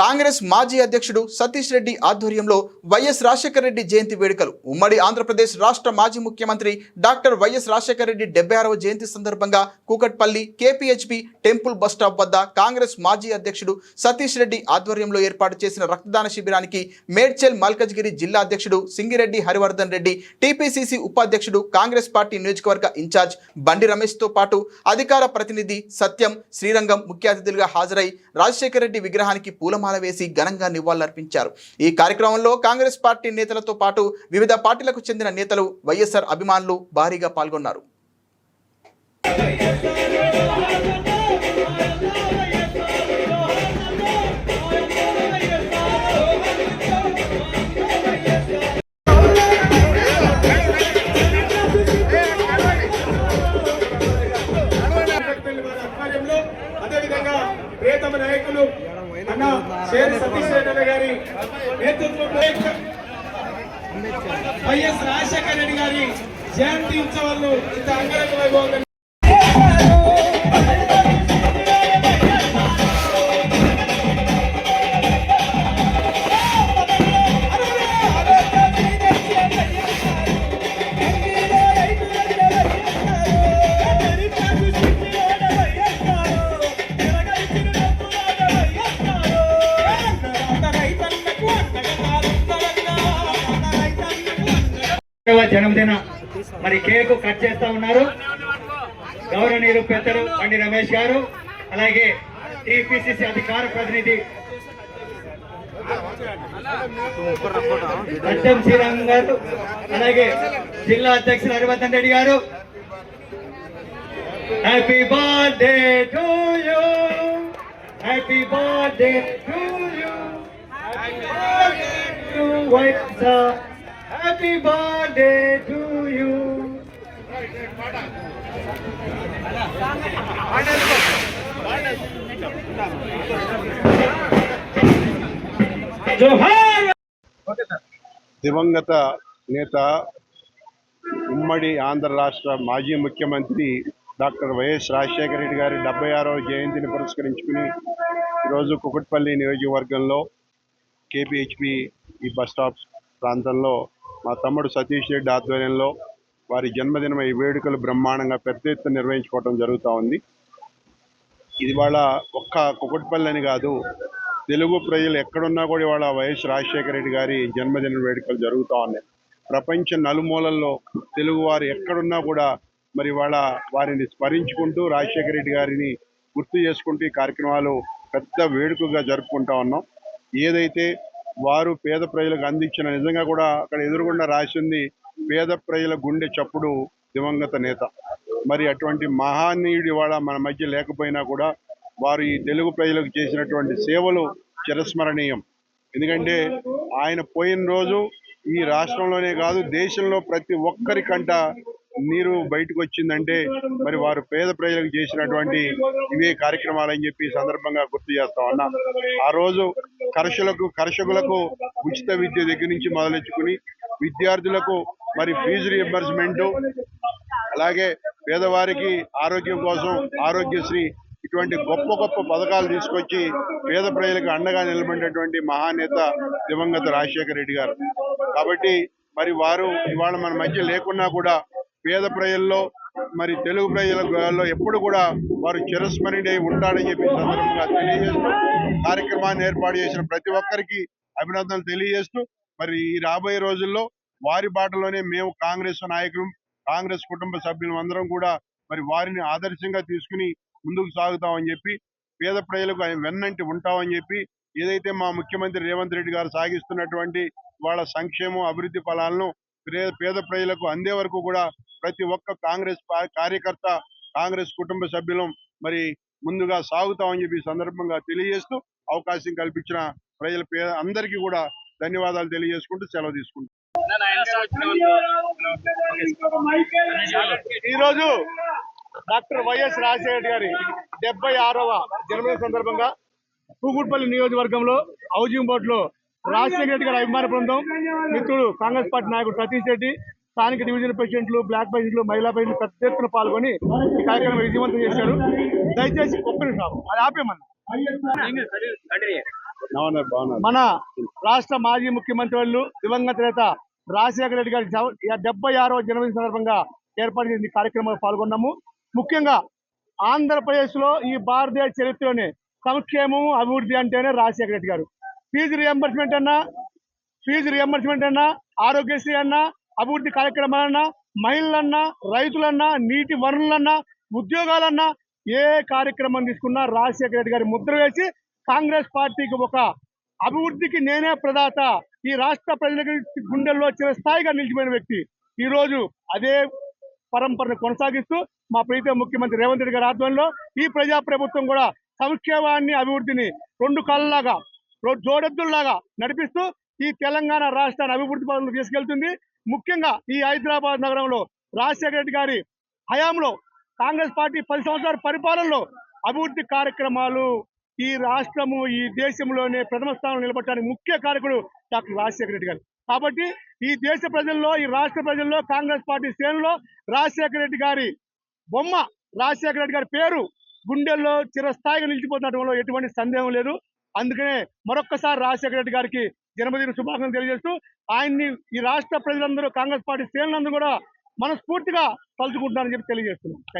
కాంగ్రెస్ మాజీ అధ్యక్షుడు సతీష్ రెడ్డి ఆధ్వర్యంలో వైఎస్ రాజశేఖర రెడ్డి జయంతి వేడుకలు. ఉమ్మడి ఆంధ్రప్రదేశ్ రాష్ట్ర మాజీ ముఖ్యమంత్రి డాక్టర్ వైఎస్ రాజశేఖర రెడ్డి డెబ్బై ఆరవ జయంతి సందర్భంగా Kukatpally KPHB temple bus stop వద్ద కాంగ్రెస్ మాజీ అధ్యక్షుడు సతీష్ రెడ్డి ఆధ్వర్యంలో ఏర్పాటు చేసిన రక్తదాన శిబిరానికి మేడ్చల్ మల్కజ్గిరి జిల్లా అధ్యక్షుడు సింగిరెడ్డి హరివర్ధన్ రెడ్డి టీపీసీసీ ఉపాధ్యక్షుడు కాంగ్రెస్ పార్టీ నియోజకవర్గ ఇన్ఛార్జ్ బండి రమేష్తో పాటు అధికార ప్రతినిధి సత్యం శ్రీరంగం ముఖ్య అతిథులుగా హాజరై రాజశేఖర రెడ్డి విగ్రహానికి పూలమాల వేసి ఘనంగా నివాళులర్పించారు. ఈ కార్యక్రమంలో కాంగ్రెస్ పార్టీ నేతలతో పాటు వివిధ పార్టీలకు చెందిన నేతలు వైఎస్ఆర్ అభిమానులు భారీగా పాల్గొన్నారు. ప్రియతమ నాయకులు అన్న షేర్ సతీష్ రెడ్డి అన్న గారి నేతృత్వంలో వైఎస్ రాజశేఖర రెడ్డి గారి జయంతి ఉత్సవాలు ఇంత అంగరంగ వైభవంగా జన్మదిన మరి కేక్ కట్ చేస్తా ఉన్నారు. గౌరవనీయులు పెద్దలు బండి రమేష్ గారు అలాగే టీపీసీసీ అధికార ప్రతినిధి అడ్డం శ్రీరామ్ గారు అలాగే జిల్లా అధ్యక్షులు Harivardhan Reddy garu. Happy birthday to you happy birthday to you to YSR. Happy birthday to you దివంగత నేత ఉమ్మడి ఆంధ్ర రాష్ట్ర మాజీ ముఖ్యమంత్రి డాక్టర్ వైఎస్ రాజశేఖర రెడ్డి గారి డెబ్బై ఆరవ జయంతిని పురస్కరించుకుని ఈరోజు కుకట్పల్లి నియోజకవర్గంలో కేపీహెచ్పి ఈ బస్ స్టాప్ ప్రాంతంలో మా తమ్ముడు సతీష్ రెడ్డి ఆధ్వర్యంలో వారి జన్మదినం ఈ వేడుకలు బ్రహ్మాండంగా పెద్ద ఎత్తున నిర్వహించుకోవడం జరుగుతూ ఉంది. ఇది వాళ్ళ ఒక్క కుకట్పల్లి అని కాదు తెలుగు ప్రజలు ఎక్కడున్నా కూడా ఇవాళ వైఎస్ రాజశేఖర రెడ్డి గారి జన్మదిన వేడుకలు జరుగుతూ ఉన్నాయి. ప్రపంచ నలుమూలల్లో తెలుగువారు ఎక్కడున్నా కూడా మరి వాళ్ళ వారిని స్మరించుకుంటూ రాజశేఖర రెడ్డి గారిని గుర్తు చేసుకుంటూ ఈ కార్యక్రమాలు పెద్ద వేడుకగా జరుపుకుంటా ఉన్నాం. ఏదైతే వారు పేద ప్రజలకు అందించిన నిజంగా కూడా అక్కడ ఎదురుగుండా రాసింది పేద ప్రజల గుండె చప్పుడు దివంగత నేత. మరి అటువంటి మహానీయుడు ఇవాళ మన మధ్య లేకపోయినా కూడా వారు ఈ తెలుగు ప్రజలకు చేసినటువంటి సేవలు చిరస్మరణీయం. ఎందుకంటే ఆయన పోయిన రోజు ఈ రాష్ట్రంలోనే కాదు దేశంలో ప్రతి ఒక్కరికంట నీరు బయటకు వచ్చిందంటే మరి వారు పేద ప్రజలకు చేసినటువంటి ఇవే కార్యక్రమాలు అని చెప్పి సందర్భంగా గుర్తు చేస్తా ఉన్నా. ఆ రోజు కర్షకులకు కర్షకులకు ఉచిత విద్య దగ్గర నుంచి మొదలెచ్చుకుని విద్యార్థులకు మరి ఫీజు రియంబర్స్మెంట్ అలాగే పేదవారికి ఆరోగ్యం కోసం ఆరోగ్యశ్రీ ఇటువంటి గొప్ప గొప్ప పథకాలు తీసుకొచ్చి పేద ప్రజలకు అండగా నిలబడినటువంటి మహానేత దివంగత రాజశేఖర రెడ్డి గారు. కాబట్టి మరి వారు ఇవాళ మన మధ్య లేకున్నా కూడా పేద ప్రజల్లో మరి తెలుగు ప్రజలలో ఎప్పుడు కూడా వారు చిరస్మరణి ఉంటాడని చెప్పి సందర్భంగా తెలియజేస్తూ కార్యక్రమాన్ని ఏర్పాటు చేసిన ప్రతి ఒక్కరికి అభినందనలు తెలియజేస్తూ మరి ఈ రాబోయే రోజుల్లో వారి బాటలోనే మేము కాంగ్రెస్ నాయకులు కాంగ్రెస్ కుటుంబ సభ్యులం అందరం కూడా మరి వారిని ఆదర్శంగా తీసుకుని ముందుకు సాగుతామని చెప్పి పేద ప్రజలకు వెన్నంటి ఉంటామని చెప్పి ఏదైతే మా ముఖ్యమంత్రి రేవంత్ రెడ్డి గారు సాగిస్తున్నటువంటి వాళ్ళ సంక్షేమం అభివృద్ధి ఫలాలను పేద ప్రజలకు అందే వరకు కూడా ప్రతి ఒక్క కాంగ్రెస్ కార్యకర్త కాంగ్రెస్ కుటుంబ సభ్యులం మరి ముందుగా సాగుతామని చెప్పి సందర్భంగా తెలియజేస్తూ అవకాశం కల్పించిన ప్రజల పేద అందరికీ కూడా ధన్యవాదాలు తెలియజేసుకుంటూ సెలవు తీసుకుంటాం ఈ రోజు డాక్టర్ వైఎస్ రాజశేఖర గారి డెబ్బై ఆరవ జన్మదిన సందర్భంగా కూకుట్పల్లి నియోజకవర్గంలో హౌజింగ్ బోర్డులో రాజశేఖర రెడ్డి గారి అభిమాన బృందం. మిత్రుడు కాంగ్రెస్ పార్టీ నాయకుడు సతీష్ రెడ్డి స్థానిక డివిజన్ పేషెంట్లు బ్లాక్ పేషెంట్లు మహిళా పేషెంట్లు పెద్ద ఎత్తున పాల్గొని ఈ కార్యక్రమం విజయవంతం చేశారు. దయచేసి ఒక్క నిమిషం అది ఆపేమన్నా మన రాష్ట్ర మాజీ ముఖ్యమంత్రి వాళ్ళు దివంగత నేత రాజశేఖర రెడ్డి గారి డెబ్బై ఆరో జన్మదిన సందర్భంగా ఏర్పాటు చేసిన కార్యక్రమంలో పాల్గొన్నాము. ముఖ్యంగా ఆంధ్రప్రదేశ్లో ఈ భారతీయ చరిత్రలోనే సంక్షేమం అభివృద్ధి అంటేనే రాజశేఖర రెడ్డి గారు. ఫీజు రియంబర్స్మెంట్ అన్నా ఫీజు రియంబర్స్మెంట్ అన్నా ఆరోగ్యశ్రీ అన్నా అభివృద్ధి కార్యక్రమాలన్నా మహిళలన్నా రైతులన్నా నీటి వనరులన్నా ఉద్యోగాలన్నా ఏ కార్యక్రమం తీసుకున్నా రాజశేఖర రెడ్డి గారి ముద్ర వేసి కాంగ్రెస్ పార్టీకి ఒక అభివృద్ధికి నేనే ప్రదాత ఈ రాష్ట్ర ప్రజల గుండెల్లో చిరస్థాయిగా నిలిచిపోయిన వ్యక్తి. ఈరోజు అదే పరంపరను కొనసాగిస్తూ మా ప్రీత ముఖ్యమంత్రి రేవంత్ రెడ్డి గారి ఆధ్వర్యంలో ఈ ప్రజా ప్రభుత్వం కూడా సంక్షేమాన్ని అభివృద్ధిని రెండు కళ్ళలాగా జోడెద్దుల్లాగా నడిపిస్తూ ఈ తెలంగాణ రాష్ట్రాన్ని అభివృద్ధి పనులు తీసుకెళ్తుంది. ముఖ్యంగా ఈ హైదరాబాద్ నగరంలో రాజశేఖర రెడ్డి గారి హయాంలో కాంగ్రెస్ పార్టీ పది సంవత్సరాల పరిపాలనలో అభివృద్ధి కార్యక్రమాలు ఈ రాష్ట్రము ఈ దేశంలోనే ప్రథమ స్థానంలో నిలబడటానికి ముఖ్య కారకుడు డాక్టర్ రాజశేఖర రెడ్డి గారు. కాబట్టి ఈ దేశ ప్రజల్లో ఈ రాష్ట్ర ప్రజల్లో కాంగ్రెస్ పార్టీ శ్రేణులో రాజశేఖర రెడ్డి గారి బొమ్మ రాజశేఖర రెడ్డి గారి పేరు గుండెల్లో చిరస్థాయిగా నిలిచిపోతున్నట్లో ఎటువంటి సందేహం లేదు. అందుకనే మరొక్కసారి రాజశేఖర రెడ్డి గారికి జన్మదిన శుభాకాంక్షలు తెలియజేస్తూ ఆయన్ని ఈ రాష్ట్ర ప్రజలందరూ కాంగ్రెస్ పార్టీ శ్రేణులందరూ కూడా మనస్ఫూర్తిగా తలుచుకుంటున్నారని చెప్పి తెలియజేస్తున్నాం. Thank you